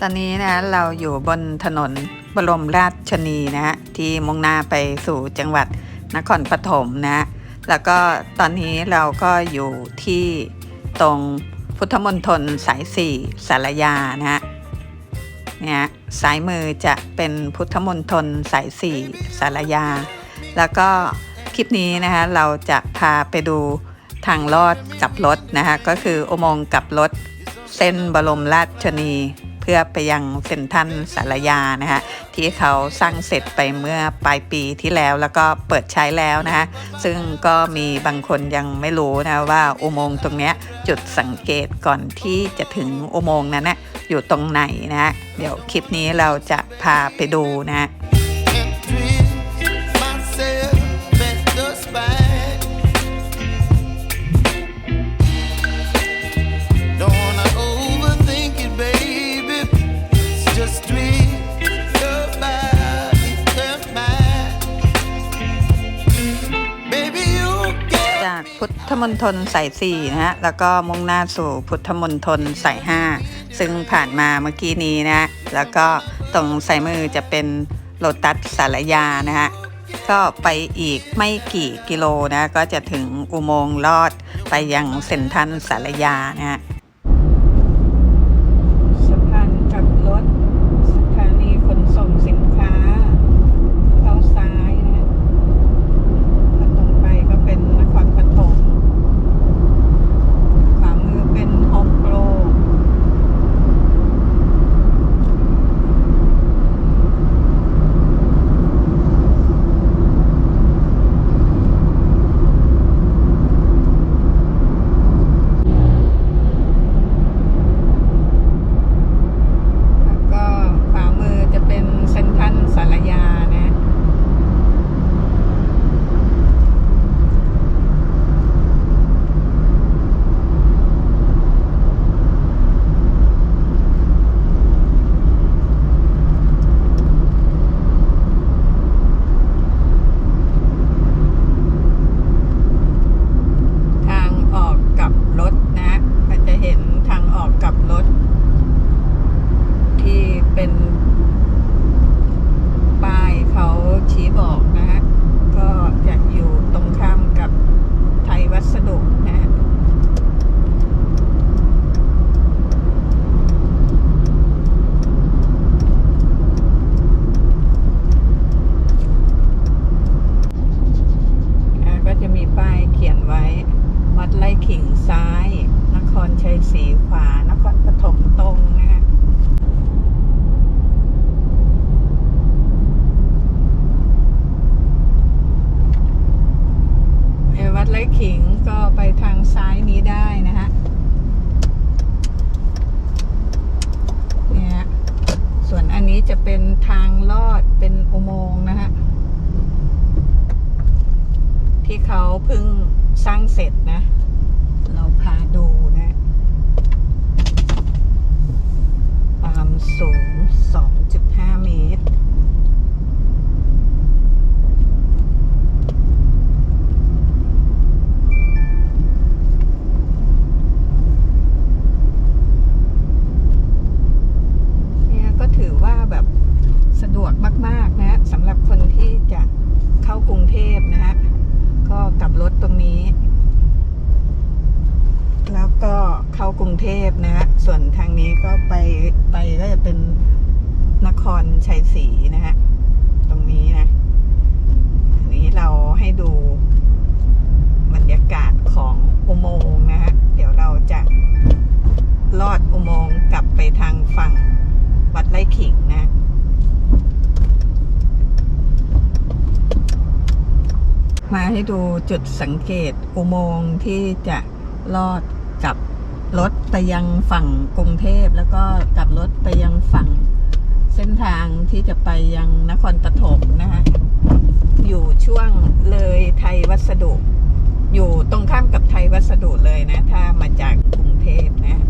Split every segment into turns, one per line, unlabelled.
ตอนนี้นะเราอยู่บนถนนบรมราชชนีนะฮะที่มุ่งหน้าไปสู่จังหวัดนครปฐมนะฮะแล้วก็ตอนนี้เราก็อยู่ที่ตรงพุทธมณฑลสายสี่สารยานะฮะเนี่ยซ้ายมือจะเป็นพุทธมณฑลสายสี่สารยา แล้วก็คลิปนี้นะคะเราจะพาไปดูทางลอดกับรถนะคะก็คืออุโมงค์กับรถเส้นบรมราชชนี พื่อไปยังเซนทันสารยานะคะที่เขาสร้างเสร็จไปเมื่อปลายปีที่แล้วแล้วก็เปิดใช้แล้วนะคะซึ่งก็มีบางคนยังไม่รู้นะว่าอุโมงค์ตรงนี้จุดสังเกตก่อนที่จะถึงอุโมงค์นั้นนะอยู่ตรงไหนนะเดี๋ยวคลิปนี้เราจะพาไปดูนะ มณฑลสายสี่นะฮะแล้วก็มุ่งหน้าสู่พุทธมณฑลสายห้าซึ่งผ่านมาเมื่อกี้นี้นะแล้วก็ตรงสายมือจะเป็นโลตัสสารยานะฮะก็ไปอีกไม่กี่กิโลนะก็จะถึงอุโมงค์ลอดไปยังเซนทรัลสารยานะฮะ เขาเพิ่งสร้างเสร็จนะ เราพาดูนะความสูง 2.5 เมตร เนี่ยก็ถือว่าแบบสะดวกมาก ๆ นะสำหรับคนที่จะเข้ากรุงเทพนะฮะ ก็กลับรถตรงนี้ แล้วก็เข้ากรุงเทพนะฮะ ส่วนทางนี้ก็ไปไปก็จะเป็นนครชัยศรีนะฮะ ตรงนี้นะ อันนี้เราให้ดูบรรยากาศของอุโมงค์นะฮะ เดี๋ยวเราจะลอดอุโมงค์กลับไปทางฝั่งวัดไร่ขิงนะมาให้ดูจุดสังเกตอุโมงค์ที่จะลอด รถไปยังฝั่งกรุงเทพแล้วก็กลับรถไปยังฝั่งเส้นทางที่จะไปยังนครปฐมนะคะอยู่ช่วงเลยไทยวัสดุ อยู่ตรงข้ามกับไทยวัสดุเลยนะ ถ้ามาจากกรุงเทพนะ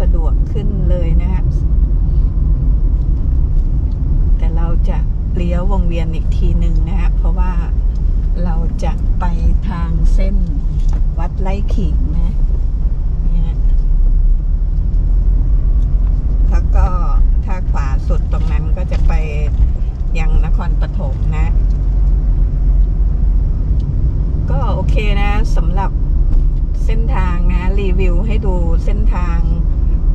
สะดวกขึ้นเลยนะฮะแต่เราจะเลี้ยววงเวียนอีกทีหนึ่งนะฮะเพราะว่าเราจะไปทางเส้นวัดไร่ขิงนะแล้วก็ถ้าขวาสุดตรงนั้นก็จะไปยังนครปฐมนะ ก็โอเคนะสำหรับเส้นทางนะ รีวิวให้ดูเส้นทาง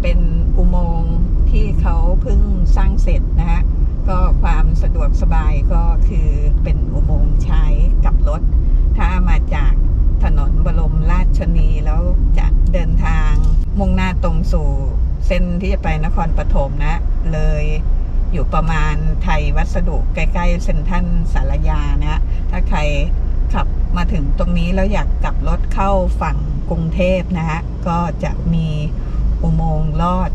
เป็นอุโมงค์ที่เขาเพิ่งสร้างเสร็จนะฮะก็ความสะดวกสบายก็คือเป็นอุโมงค์ใช้กับรถ ถ้ามาจากถนนบรมราชชนีแล้วจะเดินทางมุ่งหน้าตรงสู่เส้นที่จะไปนครปฐมนะ เลยอยู่ประมาณไทยวัสดุใกล้ๆเซ็นทัลสารยานะ ถ้าใครขับมาถึงตรงนี้แล้วอยากกลับรถเข้าฝั่งกรุงเทพนะฮะ ก็จะมี อุโมงค์ลอด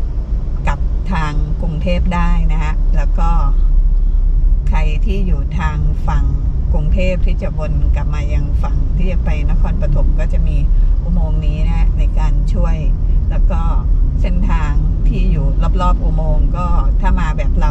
กับทางกรุงเทพได้นะฮะ แล้วก็ใครที่อยู่ทางฝั่งกรุงเทพที่จะวนกลับมายังฝั่งที่จะไปนครปฐมก็จะมีอุโมงค์นี้นะฮะในการช่วย แล้วก็เส้นทางที่อยู่รอบๆอุโมงค์ก็ถ้ามาแบบเรา